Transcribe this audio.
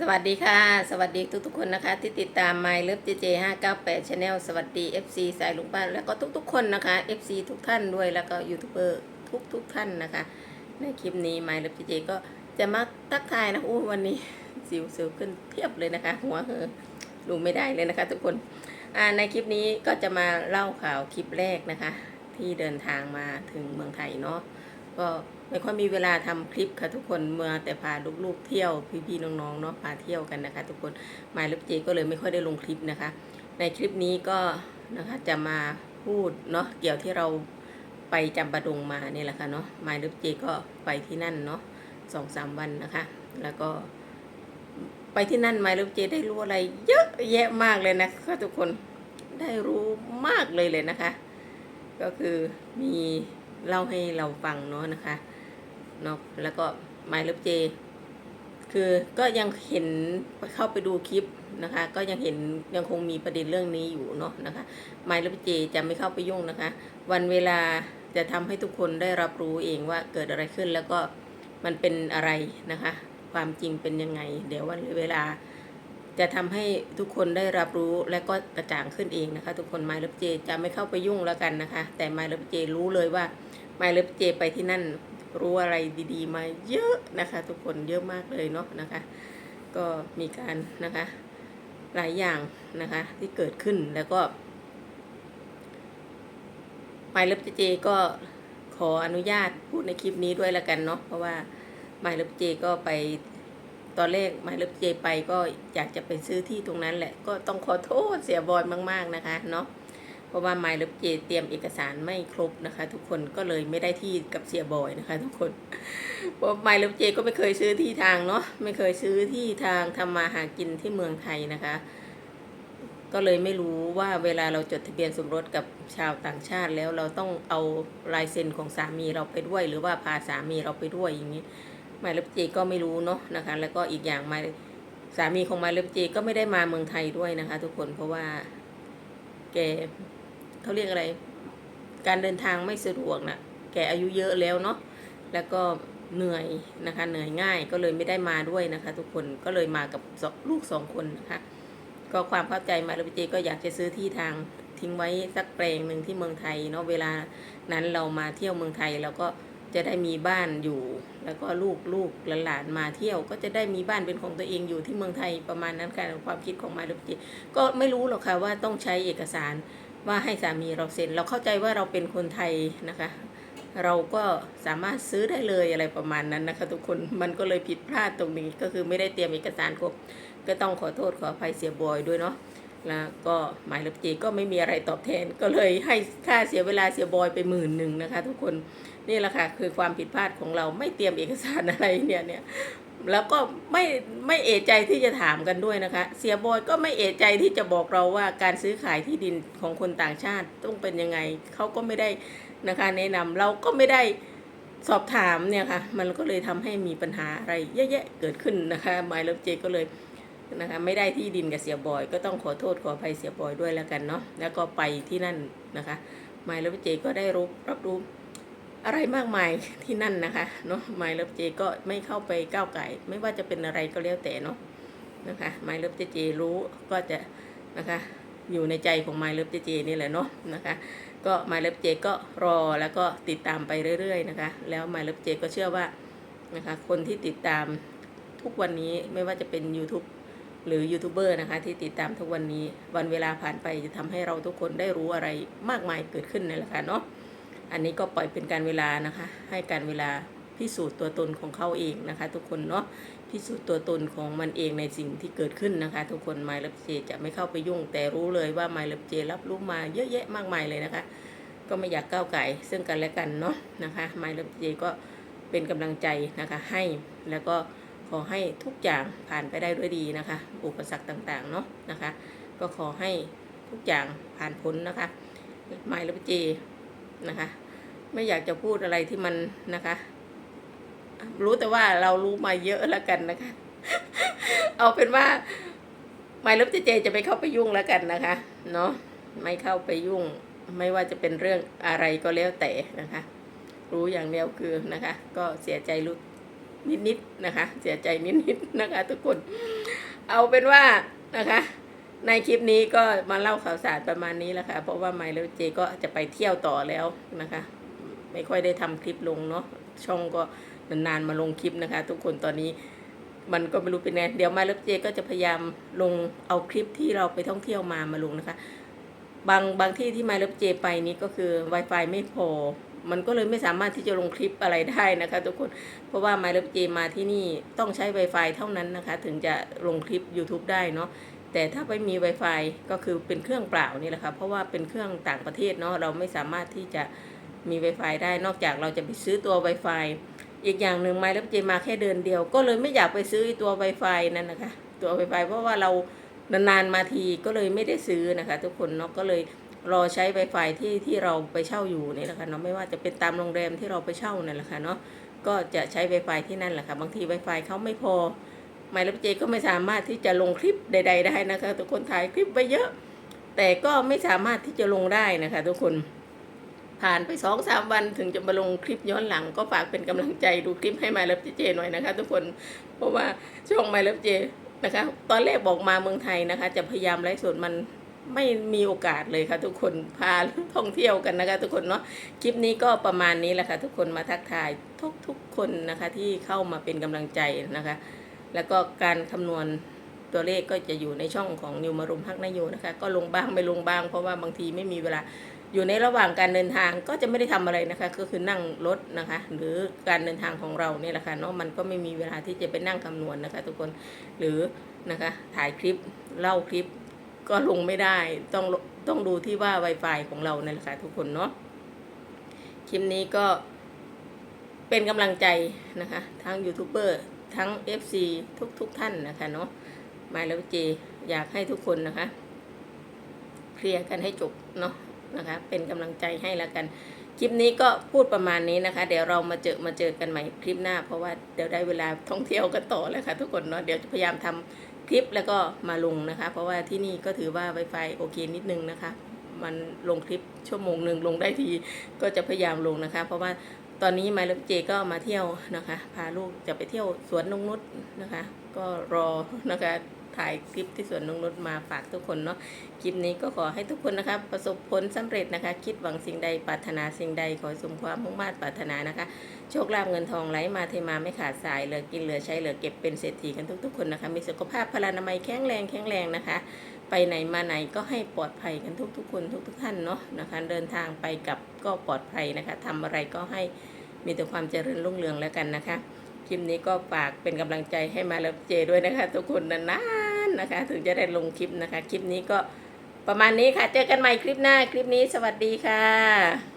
สวัสดีค่ะ สวัสดีทุกๆคนนะคะ ที่ติดตาม My Love JJ 598 Channel สวัสดี FC สายลุงป้านแล้วก็ทุกๆ คนนะคะ FC ทุกท่านด้วยแล้วก็ยูทูบเบอร์ทุกๆ ท่านนะคะ ในคลิปนี้ My Love JJ ก็จะมาทักทายนะอู้วันนี้สิวสิวขึ้นเพียบเลยนะคะ หัวเหอะดูไม่ได้เลยนะคะ ทุกคนในคลิปนี้ก็จะมาเล่าข่าวคลิปแรกนะคะ ที่เดินทางมาถึงเมืองไทยเนาะก็ ไม่ค่อยมีเวลาทำคลิปค่ะทุกคนเมื่อแต่พาลูกๆเที่ยวพี่ๆน้องๆเนาะพาเที่ยวกันนะคะ ทุกคนมายลูกเจก็เลยไม่ค่อยได้ลงคลิปนะคะ ในคลิปนี้ก็นะคะจะมาพูดเนาะเกี่ยวที่เราไปจำปาดงมาเนี่ยแหละค่ะเนาะมายลูกเจก็ไปที่นั่นเนาะสองสามวันนะคะ แล้วก็ไปที่นั่นมายลูกเจได้รู้อะไร เยอะแยะมากเลยนะคะทุกคนได้รู้มากเลยเลยนะคะ ก็คือมีเล่าให้เราฟังเนาะนะคะ เนาะแล้วก็ไมล์เลิฟเจคือก็ยังเห็นเข้าไปดูคลิปนะคะ ก็ยังเห็นยังคงมีประเด็นเรื่องนี้อยู่เนาะนะคะไมล์เลิฟเจจะไม่เข้าไปยุ่งนะคะ วันเวลาจะทำให้ทุกคนได้รับรู้เองว่าเกิดอะไรขึ้นแล้วก็มันเป็นอะไรนะคะ ความจริงเป็นยังไง เดี๋ยววันเวลาจะทำให้ทุกคนได้รับรู้และก็กระจ่างขึ้นเองนะคะ ทุกคนไมล์เลฟเจจะไม่เข้าไปยุ่งแล้วกันนะคะ แต่ไมล์เลฟเจรู้เลยว่าไมล์เลฟเจไปที่นั่น รู้อะไรดีๆ มาเยอะนะคะ ทุกคนเยอะมากเลยเนาะนะคะ ก็มีการนะคะหลายอย่างนะคะที่เกิดขึ้นแล้วก็ไมล์เลิฟเจก็ขออนุญาตพูดในคลิปนี้ด้วยละกันเนาะเพราะว่าไมล์เลิฟเจก็ไปตอนแรกไมล์เลิฟเจไปก็อยากจะไปซื้อที่ตรงนั้นแหละก็ต้องขอโทษเสียบอยมาก ๆนะคะเนาะ ราะว่าไมล์เลิฟเจเตรียมเอกสารไม่ครบนะคะ ทุกคนก็เลยไม่ได้ที่กับเสียบอยนะคะ ทุกคนเพราะไมล์เลิฟเจก็ไม่เคยซื้อที่ทางเนาะไม่เคยซื้อที่ทางทำมาหากินที่เมืองไทยนะคะ ก็เลยไม่รู้ว่าเวลาเราจดทะเบียนสมรสกับชาวต่างชาติแล้วเราต้องเอาลายเซ็นของสามีเราไปด้วย หรือว่าพาสามีเราไปด้วยอย่างนี้ไมล์เลิฟเจก็ไม่รู้เนาะนะคะ แล้วก็อีกอย่างไมล์สามีของไมล์เลิฟเจก็ไม่ได้มาเมืองไทยด้วยนะคะ ทุกคนเพราะว่าแก เขาเรียกอะไร การเดินทางไม่สะดวกนะแกอายุเยอะแล้วเนาะแล้วก็เหนื่อยนะคะเหนื่อยง่ายก็เลยไม่ได้มาด้วยนะคะ ทุกคนก็เลยมากับลูกสองคนนะคะก็ความเข้าใจไมล์เลิฟเจก็อยากจะซื้อที่ทางทิ้งไว้สักแปลงหนึ่งที่เมืองไทยเนาะเวลานั้นเรามาเที่ยวเมืองไทยเราก็จะได้มีบ้านอยู่ แล้วก็ลูกลูกหลานมาเที่ยว ก็จะได้มีบ้านเป็นของตัวเองอยู่ที่เมืองไทยประมาณนั้นค่ะความคิดของมาดจิก็ไม่รู้หรอกค่ะว่าต้องใช้เอกสาร ว่าให้สามีเราเซ็น เราเข้าใจว่าเราเป็นคนไทยนะคะ เราก็สามารถซื้อได้เลยอะไรประมาณนั้นนะคะ ทุกคนมันก็เลยผิดพลาดตรงนี้ก็คือไม่ได้เตรียมเอกสารครบก็ต้องขอโทษขออภัยเสียบอยด้วยเนาะแล้วก็หมายเลขจีก็ไม่มีอะไรตอบแทนก็เลยให้ค่าเสียเวลาเสียบอยไปหมื่นหนึ่งนะคะ ทุกคนนี่แหละค่ะคือความผิดพลาดของเราไม่เตรียมเอกสารอะไรเนี่ยเนี่ย แล้วก็ไม่ไม่เอะใจที่จะถามกันด้วยนะคะ เสียบอยก็ไม่เอะใจที่จะบอกเราว่าการซื้อขายที่ดินของคนต่างชาติต้องเป็นยังไงเขาก็ไม่ได้นะคะแนะนำเราก็ไม่ได้สอบถามเนี่ยค่ะ มันก็เลยทำให้มีปัญหาอะไรเยอะแยะเกิดขึ้นนะคะไมล์เลิฟเจก็เลยนะคะไม่ได้ที่ดินกับเสียบอย ก็ต้องขอโทษขออภัยเสียบอยด้วยแล้วกันเนาะแล้วก็ไปที่นั่นนะคะไมล์เลิฟเจก็ได้รู้รับรู้ อะไรมากมายที่นั่นนะคะเนาะไมล์เลิฟเจก็ไม่เข้าไปก้าวไก่ไม่ว่าจะเป็นอะไรก็แล้วแต่เนาะนะคะไมล์เลิฟเจเจรู้ก็จะนะคะอยู่ในใจของไมล์เลิฟเจเจนี่แหละเนาะนะคะก็ไมล์เลิฟเจก็รอแล้วก็ติดตามไปเรื่อยๆนะคะแล้วไมล์เลิฟเจก็เชื่อว่านะคะคนที่ติดตามทุกวันนี้ไม่ว่าจะเป็น YouTube หรือยูทูบเบอร์นะคะที่ติดตามทุกวันนี้วันเวลาผ่านไปจะทำให้เราทุกคนได้รู้อะไรมากมายเกิดขึ้นนี่แหละค่ะเนาะ อันนี้ก็ปล่อยเป็นการเวลานะคะ ให้การเวลาพิสูจน์ตัวตนของเขาเองนะคะ ทุกคนเนาะพิสูจน์ตัวตนของมันเองในสิ่งที่เกิดขึ้นนะคะ ทุกคนไมล์เลฟเจจะไม่เข้าไปยุ่ง แต่รู้เลยว่าไมล์เลฟเจรับรู้มาเยอะแยะมากมายเลยนะคะ ก็ไม่อยากก้าวไก่ซึ่งกันและกันเนาะนะคะไมล์เลฟเจก็เป็นกำลังใจนะคะให้แล้วก็ขอให้ทุกอย่างผ่านไปได้ด้วยดีนะคะ อุปสรรคต่างๆเนาะนะคะ ก็ขอให้ทุกอย่างผ่านพ้นนะคะไมล์เลฟเจนะคะ ไม่อยากจะพูดอะไรที่มันนะคะ รู้แต่ว่าเรารู้มาเยอะแล้วกันนะคะ เอาเป็นว่าไม่ลบเจเจจะไม่เข้าไปยุ่งแล้วกันนะคะ เนาะไม่เข้าไปยุ่ง ไม่ว่าจะเป็นเรื่องอะไรก็แล้วแต่นะคะ รู้อย่างเดียวคือนะคะ ก็เสียใจรู้นิดๆนะคะ เสียใจนิดๆนะคะ ทุกคน เอาเป็นว่านะคะในคลิปนี้ก็มาเล่าข่าวสารประมาณนี้แหละค่ะ เพราะว่าไมล์แล้วเจก็จะไปเที่ยวต่อแล้วนะคะ ไม่ค่อยได้ทำคลิปลงเนาะช่องก็นานๆมาลงคลิปนะคะ ทุกคนตอนนี้มันก็ไม่รู้เป็นไงเดี๋ยวไมล์แล้วเจก็จะพยายามลงเอาคลิปที่เราไปท่องเที่ยวมามาลงนะคะ บางบางที่ที่ไมล์แล้วเจไปนี้ก็คือ Wi-Fi ไม่พอ มันก็เลยไม่สามารถที่จะลงคลิปอะไรได้นะคะ ทุกคนเพราะว่า My Love J มาที่นี่ต้องใช้ Wi-Fi เท่านั้นนะคะ ถึงจะลงคลิป YouTube ได้เนาะแต่ถ้าไม่มี Wi-Fi ก็คือเป็นเครื่องเปล่านี่แหละค่ะเพราะว่าเป็นเครื่องต่างประเทศเนาะเราไม่สามารถที่จะ มี Wi-Fi ได้นอกจากเราจะไปซื้อตัว Wi-Fi อีกอย่างหนึ่ง My Love J มาแค่เดือนเดียว ก็เลยไม่อยากไปซื้ออ้ตัว Wi-Fi นั่นนะคะ ตัว Wi-Fi เพราะว่าเรานานๆมาทีก็เลยไม่ได้ซื้อนะคะ ทุกคนเนาะก็เลยรอใช้ Wi-Fi ที่ที่เราไปเช่าอยู่นี่แหละค่ะเนาะไม่ว่าจะเป็นตามโรงแรมที่เราไปเช่านั่นแหละค่ะเนาะก็จะใช้ Wi-Fi ที่นั่นแหละค่ะบางที Wi-Fi เขาไม่พอไมล์รับเจก็ไม่สามารถที่จะลงคลิปใด ๆ ได้นะคะ ทุกคนถ่ายคลิปไปเยอะ แต่ก็ไม่สามารถที่จะลงได้นะคะ ทุกคน ผ่านไปสองสามวันถึงจะมาลงคลิปย้อนหลัง ก็ฝากเป็นกำลังใจดูคลิปให้ไมล์รับเจหน่อยนะคะ ทุกคนเพราะว่าช่องไมล์รับเจนะคะ ตอนแรกบอกมาเมืองไทยนะคะ จะพยายามไลฟ์สดมันไม่มีโอกาสเลยค่ะ ทุกคนพาท่องเที่ยวกันนะคะ ทุกคนเนาะคลิปนี้ก็ประมาณนี้แหละค่ะ ทุกคนมาทักทายทุกทุกคนนะคะที่เข้ามาเป็นกำลังใจนะคะ แล้วก็การคำนวณตัวเลขก็จะอยู่ในช่องของนิวมารุมพักนายโยนะคะ ก็ลงบ้างไม่ลงบ้างเพราะว่าบางทีไม่มีเวลา อยู่ในระหว่างการเดินทางก็จะไม่ได้ทำอะไรนะคะ ก็คือนั่งรถนะคะ หรือการเดินทางของเราเนี่ยแหละค่ะเนาะมันก็ไม่มีเวลาที่จะไปนั่งคำนวณนะคะ ทุกคนหรือนะคะถ่ายคลิปเล่าคลิปก็ลงไม่ได้ต้องต้องดูที่ว่า Wi-Fi ของเราเนั่นแหละค่ะทุกคนเนาะคลิปนี้ก็เป็นกำลังใจนะคะ ทั้งยูทูบเบอร์ทั้ง FC ทุกทุกท่านนะคะเนาะมาแล้วเจ อยากให้ทุกคนนะคะ เคลียร์กันให้จบเนาะ นะคะ เป็นกำลังใจให้แล้วกัน คลิปนี้ก็พูดประมาณนี้นะคะ เดี๋ยวเรามาเจอมาเจอกันใหม่คลิปหน้า เพราะว่าเดี๋ยวได้เวลาท่องเที่ยวกันต่อแล้วค่ะทุกคนเนาะเดี๋ยวจะพยายามทำคลิปแล้วก็มาลงนะคะ เพราะว่าที่นี่ก็ถือว่า Wi-Fi โอเคนิดนึงนะคะ มันลงคลิปชั่วโมงหนึ่งลงได้ทีก็จะพยายามลงนะคะ เพราะว่าตอนนี้ไมล์เลฟเจก็มาเที่ยวนะคะ พาลูกจะไปเที่ยวสวนนงนุษนะคะ ก็รอนะคะ ถ่ายคลิปที่สวนนงนุษมาฝากทุกคนเนาะคลิปนี้ก็ขอให้ทุกคนนะคะประสบผลสำเร็จนะคะ คิดหวังสิ่งใดปรารถนาสิ่งใดขอสมความมุ่งมั่นปรารถนานะคะ โชคลาภเงินทองไหลมาเทมาไม่ขาดสายเหลือกินเหลือใช้เหลือเก็บเป็นเศรษฐีกันทุกๆคนนะคะ มีสุขภาพพลานามัยแข็งแรงแข็งแรงนะคะไปไหนมาไหนก็ให้ปลอดภัยกันทุก ๆ คนทุก ๆ ท่านเนาะนะคะ เดินทางไปกับก็ปลอดภัยนะคะทำอะไรก็ให้มีแต่ความเจริญรุ่งเรืองแล้วกันนะคะ คลิปนี้ก็ฝากเป็นกำลังใจให้มาแล้วเจด้วยนะคะ ทุกคนนานๆ นะคะ ถึงจะได้ลงคลิปนะคะ คลิปนี้ก็ประมาณนี้ค่ะ เจอกันใหม่คลิปหน้า คลิปนี้สวัสดีค่ะ